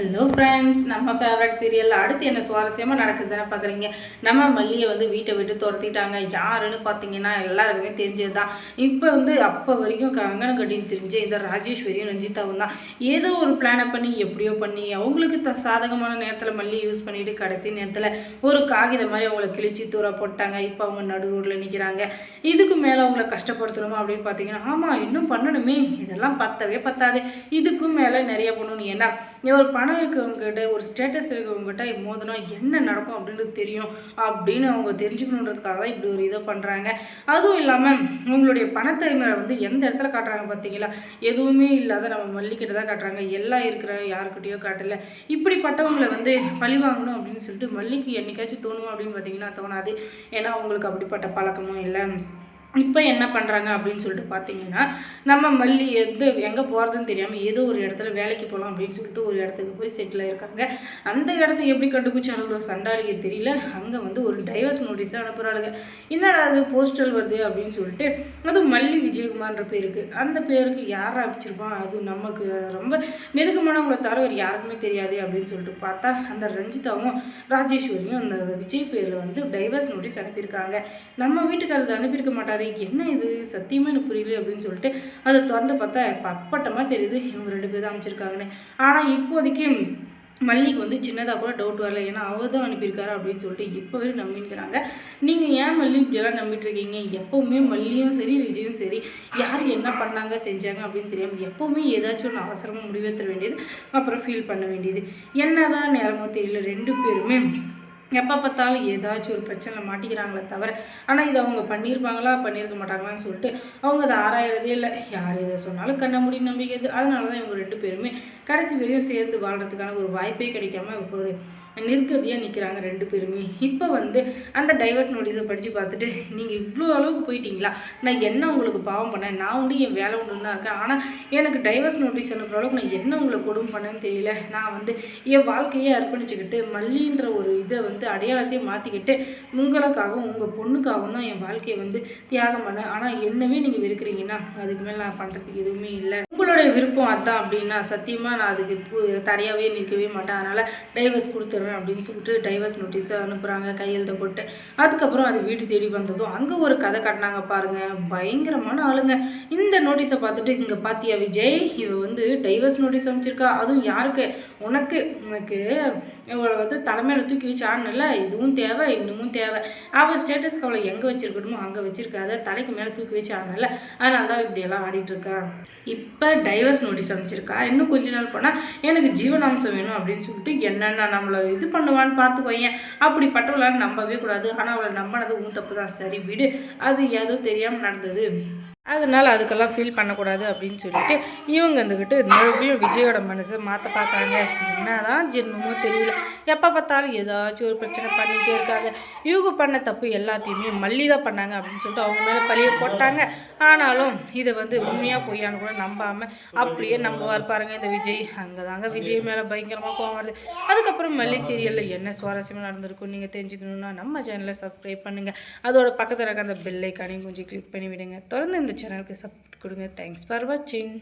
Hello friends நம்ம favourite serial அடுத்து என்ன சுவாரஸ்யமாக நடக்குதுன்னு பார்க்குறீங்க நம்ம மல்லியை வந்து வீட்டை விட்டு துரத்திட்டாங்க. யாருன்னு பார்த்தீங்கன்னா எல்லாருக்குமே தெரிஞ்சது தான் இப்போ வந்து அப்போ வரைக்கும் கங்கன கட்டின்னு தெரிஞ்ச இந்த ராஜேஸ்வரியும் ரஞ்சிதாவும் தான். ஏதோ ஒரு பிளானை பண்ணி எப்படியோ பண்ணி அவங்களுக்கு த சாதகமான நேரத்தில் மல்லியை யூஸ் பண்ணிட்டு கடைசி நேரத்தில் ஒரு காகிதம் மாதிரி அவங்கள கிழிச்சு தூர போட்டாங்க. இப்போ அவங்க நடுவூரில் நிற்கிறாங்க இதுக்கு மேலே அவங்கள கஷ்டப்படுத்தணுமா அப்படின்னு பார்த்தீங்கன்னா ஆமாம் இன்னும் பண்ணணுமே. இதெல்லாம் பத்தவே பத்தாது. இதுக்கும் மேலே நிறைய பண்ணணும். ஏன்னா ஒரு பணம் இருக்கவங்ககிட்ட ஒரு ஸ்டேட்டஸ் இருக்கவங்ககிட்ட மோதினா என்ன நடக்கும் அப்படின்றது தெரியும். அப்படின்னு அவங்க தெரிஞ்சுக்கணுன்றதுக்காக தான் இப்படி ஒரு இதை பண்ணுறாங்க அதுவும் இல்லாமல் உங்களுடைய பணத்தன்மையை வந்து எந்த இடத்துல காட்டுறாங்க பார்த்தீங்களா எதுவுமே இல்லாத நம்ம மல்லிக்கிட்ட தான் காட்டுறாங்க. எல்லாம் இருக்கிற யாருக்கிட்டேயோ காட்டல. இப்படிப்பட்டவங்களை வந்து பழி வாங்கணும் அப்படின்னு சொல்லிட்டு மல்லிக்கு என்னைக்காச்சும் தோணுமா அப்படின்னு பார்த்தீங்கன்னா தோணாது. ஏன்னா அவங்களுக்கு அப்படிப்பட்ட பழக்கமும் இல்லை. இப்போ என்ன பண்ணுறாங்க அப்படின்னு சொல்லிட்டு பார்த்தீங்கன்னா நம்ம மல்லி எது எங்கே போகிறதுன்னு தெரியாமல் ஏதோ ஒரு இடத்துல வேலைக்கு போகலாம் அப்படின்னு சொல்லிட்டு ஒரு இடத்துக்கு போய் செட்டில் ஆயிருக்காங்க. அந்த இடத்த எப்படி கண்டுபிடிச்சி அனுப்புகிற சண்டாளிக்கு தெரியல. அங்கே வந்து ஒரு டைவர்ஸ் நோட்டீஸை அனுப்புகிறாளுங்க என்னடா அது போஸ்டல் வருது அப்படின்னு சொல்லிட்டு அது மல்லி விஜயகுமார்ன்ற பேருக்கு. அந்த பேருக்கு யார் அமைச்சிருப்பான் அது நமக்கு ரொம்ப நெருக்கமானவங்களை தரவர் யாருக்குமே தெரியாது அப்படின்னு சொல்லிட்டு பார்த்தா அந்த ரஞ்சிதாவும் ராஜேஸ்வரியும் அந்த விஜய் பேரில் வந்து டைவர்ஸ் நோட்டீஸ் அனுப்பியிருக்காங்க. நம்ம வீட்டுக்காரர் அனுப்பியிருக்க மாட்டார். சொல்கிறாரு என்ன இது? சத்தியமாக எனக்கு புரியல அப்படின்னு சொல்லிட்டு அதை திறந்து பார்த்தா அப்பட்டமாக தெரியுது இவங்க ரெண்டு பேர் தான் அமைச்சிருக்காங்கன்னு ஆனால் இப்போதைக்கு மல்லிக்கு வந்து சின்னதாக கூட டவுட் வரல. ஏன்னா அவர் தான் அனுப்பியிருக்காரு அப்படின்னு சொல்லிட்டு இப்போ இப்போவே நம்பிக்கிறாங்க நீங்கள் ஏன் மல்லி இப்படியெல்லாம் நம்பிட்டு இருக்கீங்க எப்போவுமே மல்லியும் சரி விஜயும் சரி. யார் என்ன பண்ணாங்க செஞ்சாங்க அப்படின்னு தெரியாமல் எப்போவுமே ஏதாச்சும் ஒன்று அவசரமாக முடிவெடுத்த வேண்டியது அப்புறம் ஃபீல் பண்ண வேண்டியது. என்னதான் நேரமோ தெரியல ரெண்டு பேருமே எப்போ பார்த்தாலும் ஏதாச்சும் ஒரு பிரச்சனை மாட்டிக்கிறாங்களே தவிர ஆனால் இது அவங்க பண்ணியிருப்பாங்களா? பண்ணியிருக்க மாட்டாங்களான்னு சொல்லிட்டு அவங்க அதை ஆராயறதே இல்லை. யார் எதை சொன்னாலும் கண்ண முடி நம்பிக்கிறது. அதனால தான் இவங்க ரெண்டு பேருமே கடைசி வரையும் சேர்ந்து வாழ்கிறதுக்கான ஒரு வாய்ப்பே கிடைக்காம ஒரு நிற்கதியாக நிற்கிறாங்க ரெண்டு பேருமே. இப்போ வந்து அந்த டைவர்ஸ் நோட்டீஸை படித்து பார்த்துட்டு நீங்கள் இவ்வளோ அளவுக்கு போயிட்டீங்களா? நான் என்ன உங்களுக்கு பாவம் பண்ணேன்? நான் உண்டு என் வேலை உண்டு தான் இருக்கேன். ஆனால் எனக்கு டைவர்ஸ் நோட்டீஸ் அனுப்புகிற அளவுக்கு நான் என்ன உங்களை கொடும் பண்ணேன்னு தெரியல. நான் வந்து என் வாழ்க்கையே அர்ப்பணிச்சுக்கிட்டு மல்லின்ற ஒரு இதை வந்து அடையாளத்தையும் மாற்றிக்கிட்டு உங்களுக்காகவும் உங்கள் பொண்ணுக்காகவும் தான் என் வாழ்க்கையை வந்து தியாகம் பண்ணேன். ஆனால் என்னவே நீங்கள் வெறுக்கிறீங்கன்னா அதுக்கு மேலே நான் பண்ணுறதுக்கு எதுவுமே இல்லை. உங்களுடைய விருப்பம் அதான் அப்படின்னா சத்தியமாக நான் அதுக்கு தரையாகவே நிற்கவே மாட்டேன். அதனால் டைவர்ஸ் கொடுத்துட்றேன் அப்படின்னு சொல்லிட்டு டைவர்ஸ் நோட்டீஸை அனுப்புகிறாங்க கையெழுத்த போட்டு. அதுக்கப்புறம் அது வீடு தேடி வந்ததும் அங்கே ஒரு கதை கட்டினாங்க பாருங்கள் பயங்கரமான ஆளுங்க. இந்த நோட்டீஸை பார்த்துட்டு இங்கே பாத்தியா விஜய்? இவ வந்து டைவர்ஸ் நோட்டீஸ் அமைச்சிருக்கா அதுவும் யாருக்கு? உனக்கு உனக்கு இவளை வந்து தலைமையில் தூக்கி வச்சு ஆடணும்ல இதுவும் தேவை இன்னமும் தேவை. அவள் ஸ்டேட்டஸ்க்கு அவளை எங்கே வச்சிருக்கணுமோ அங்கே வச்சிருக்காத. தலைக்கு மேலே தூக்கி வச்சு ஆடணும்ல அதனால தான் இப்படியெல்லாம் ஆடிட்டு இருக்கா. இப்போ டைவர்ஸ் நோட்டீஸ் அமைச்சிருக்கா இன்னும் கொஞ்ச நாள் போனால் எனக்கு ஜீவனாம்சம் வேணும் அப்படின்னு சொல்லிட்டு என்னென்ன நம்மளை இது பண்ணுவான்னு பார்த்துக்கோயேன். அப்படிப்பட்டவளால் நம்பவே கூடாது. ஆனால் அவளை நம்பினது உன் தப்பு தான். சரி விடு. அது ஏதோ தெரியாமல் நடந்தது. அதனால் அதுக்கெல்லாம் ஃபீல் பண்ணக்கூடாது அப்படின்னு சொல்லிட்டு இவங்க வந்துக்கிட்டு மறுபடியும் விஜயோட மனசை மாற்ற பார்க்குறாங்க என்னதான் ஜென்மமோ தெரியல. எப்போ பார்த்தாலும் ஏதாச்சும் ஒரு பிரச்சனை பண்ணிகிட்டே இருக்காங்க. இவங்க பண்ண தப்பு எல்லாத்தையுமே மல்லி தான் பண்ணாங்க அப்படின்னு சொல்லிட்டு அவங்க மேலே பழிய போட்டாங்க. ஆனாலும் இதை வந்து உண்மையாக பொய்யான்னு கூட நம்பாமல் அப்படியே நம்புவார் பாருங்கள் இந்த விஜய். அங்கே தாங்க விஜய் மேலே பயங்கரமாக கோவம் வருது. அதுக்கப்புறம் மல்லி சீரியலில் என்ன சுவாரஸ்யமாக நடந்திருக்கும் நீங்கள் தெரிஞ்சுக்கணுன்னா நம்ம சேனலை சப்ஸ்கிரைப் பண்ணுங்கள் அதோட பக்கத்தில் இருக்க அந்த பெல்லைக்கானையும் கொஞ்சம் கிளிக் பண்ணி விடுங்க தொடர்ந்து இந்த चैनल के सपोर्ट करेंगे। Thanks for watching